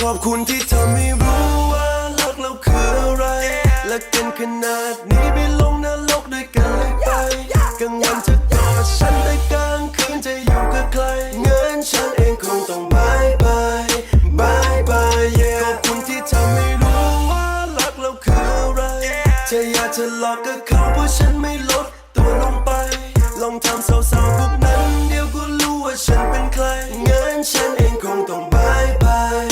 ขอบคุณที่ทำให้รู้ว่ารักเราคืออะไร และกันขนาดนี้ไปลงนรกด้วยกันเลยไปกลางวันจะ จะอยากจะหลอกกับเขาเพราะฉันไม่ลดตัวลงไป ลองทำเศร้าๆพวกนั้น เดี๋ยวก็รู้ว่าฉันเป็นใครเงินฉันเองคงต้องบายบาย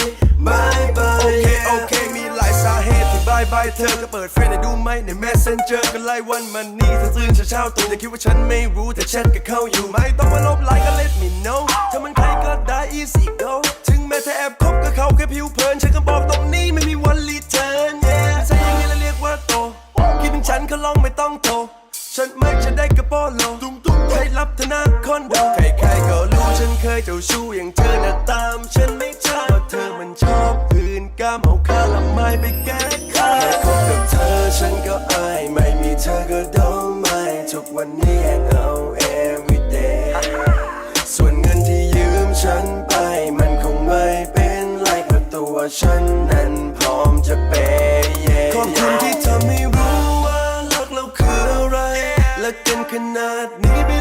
บายบายโอเคโอเคมีหลายสาเหตุที่บายบายเธอก็เปิดเฟซให้ดูไหมใน messenger ก็ไล่วันมันนี่เธอตื่นเช้าๆตื่นแต่คิดว่าฉันไม่รู้แต่แชทกับเขาอยู่ไม่ต้องมาลบไลน์ก็ let me know ถ้ามันใครก็ได้ easy go ถึงแม้เธอแอบคบกับเขาแค่ผิวเผินฉันก็บอกตรงนี้ ก็ลองไม่ต้องโทรฉันไม่จะได้กระโปโลตุ้มตุ้มใครรับธนาคอนโดใครๆก็รู้ฉันเคยเจ้าชู้อย่างเธอน่ะตาม ฉันไม่ชอบเพราะเธอมันชอบอื่นก้ามเอาข้าละไม้ไปแก้ข้าแค่คบกับเธอฉันก็อายไม่มีเธอก็ดองไม่ทุกวันนี้แอบเอา every day ส่วนเงินที่ยืมฉันไป มันคงไม่เป็นไรเพราะตัวฉันนั้นพร้อมจะเปย์ขอบคุณที่ looking can not maybe